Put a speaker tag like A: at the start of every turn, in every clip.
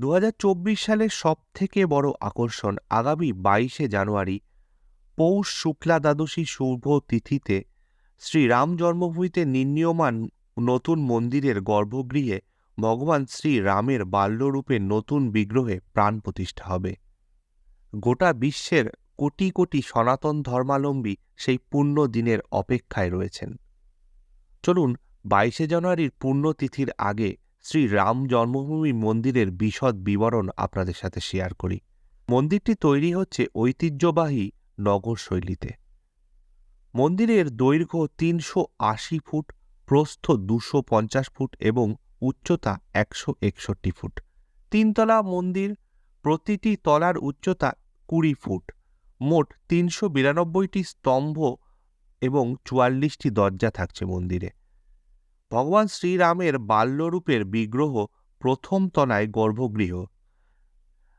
A: দু সালের সব থেকে বড় আকর্ষণ আগামী বাইশে জানুয়ারি পৌষ শুক্লা দ্বাদশী শুভ তিথিতে শ্রীরাম জন্মভূমিতে নির্মীয়মান নতুন মন্দিরের গর্ভগৃহে ভগবান শ্রী রামের বাল্যরূপে নতুন বিগ্রহে প্রাণ প্রতিষ্ঠা হবে। গোটা বিশ্বের কোটি কোটি সনাতন ধর্মাবলম্বী সেই পূর্ণ দিনের অপেক্ষায় রয়েছেন। চলুন বাইশে জানুয়ারির পূর্ণতিথির আগে শ্রী রাম জন্মভূমি মন্দিরের বিশদ বিবরণ আপনাদের সাথে শেয়ার করি। মন্দিরটি তৈরি হচ্ছে ঐতিহ্যবাহী নগর শৈলীতে। মন্দিরের দৈর্ঘ্য তিনশো আশি ফুট, প্রস্থ দুশো পঞ্চাশ ফুট এবং উচ্চতা একশো একষট্টি ফুট। তিনতলা মন্দির, প্রতিটি তলার উচ্চতা কুড়ি ফুট। মোট তিনশো বিরানব্বইটি স্তম্ভ এবং চুয়াল্লিশটি দরজা থাকছে মন্দিরে। ভগবান শ্রীরামের বাল্যরূপের বিগ্রহ প্রথম তলায় গর্ভগৃহ,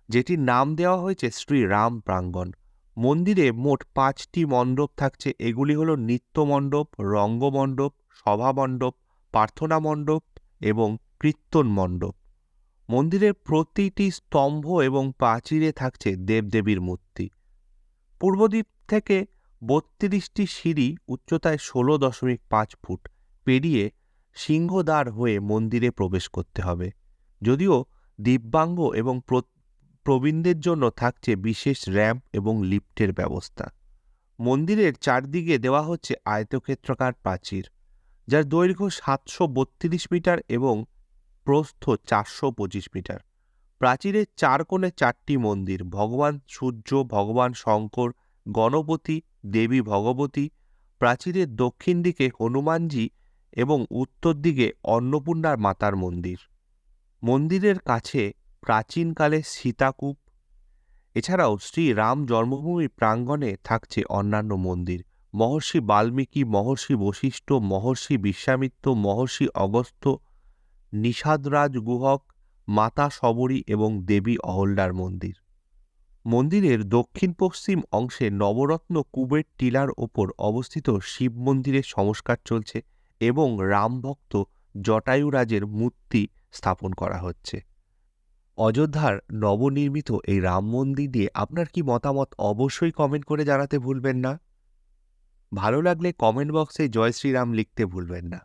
A: যেটির নাম দেওয়া হয়েছে শ্রীরাম প্রাঙ্গণ। মন্দিরে মোট পাঁচটি মণ্ডপ থাকছে। এগুলি হলো নিত্য মণ্ডপ রঙ্গমণ্ডপ সভামণ্ডপ প্রার্থনা মণ্ডপ এবং কীর্তন মণ্ডপ। মন্দিরের প্রতিটি স্তম্ভ এবং প্রাচীরে থাকছে দেবদেবীর মূর্তি। পূর্বদ্বীপ থেকে বত্রিশটি সিঁড়ি উচ্চতায় ষোলো দশমিক পাঁচ ফুট পেরিয়ে সিংহদ্বার হয়ে মন্দিরে প্রবেশ করতে হবে। যদিও দিব্যাঙ্গ এবং প্রবীণদের জন্য থাকছে বিশেষ র্যাম্প এবং লিফটের ব্যবস্থা। মন্দিরের চারদিকে দেওয়া হচ্ছে আয়তক্ষেত্রকার প্রাচীর, যার দৈর্ঘ্য সাতশো বত্রিশ মিটার এবং প্রস্থ চারশো পঁচিশ মিটার। প্রাচীরের চার কোণে চারটি মন্দির, ভগবান সূর্য, ভগবান শঙ্কর, গণপতি, দেবী ভগবতী। প্রাচীরের দক্ষিণ দিকে হনুমানজি এবং উত্তর দিকে অন্নপূর্ণার মাতার মন্দির। মন্দিরের কাছে প্রাচীনকালে সীতাকূপ। এছাড়াও শ্রী রাম জন্মভূমি প্রাঙ্গণে থাকছে অন্যান্য মন্দির। মহর্ষি বাল্মীকি, মহর্ষি বশিষ্ঠ, মহর্ষি বিশ্বামিত্র, মহর্ষি অগস্ত্য, নিষাদরাজ গুহক, মাতা শবরী এবং দেবী অহল্যার মন্দির। মন্দিরের দক্ষিণ পশ্চিম অংশে নবরত্ন কুবের টিলার ওপর অবস্থিত শিব মন্দিরের সংস্কার চলছে। এবং রামভক্ত জটায়ুরাজের মূর্তি স্থাপন করা হচ্ছে। অযোধ্যার নবনির্মিত এই রাম মন্দির নিয়ে আপনার কি মতামত অবশ্যই কমেন্ট করে জানাতে ভুলবেন না। ভালো লাগলে কমেন্ট বক্সে জয় শ্রীরাম লিখতে ভুলবেন না।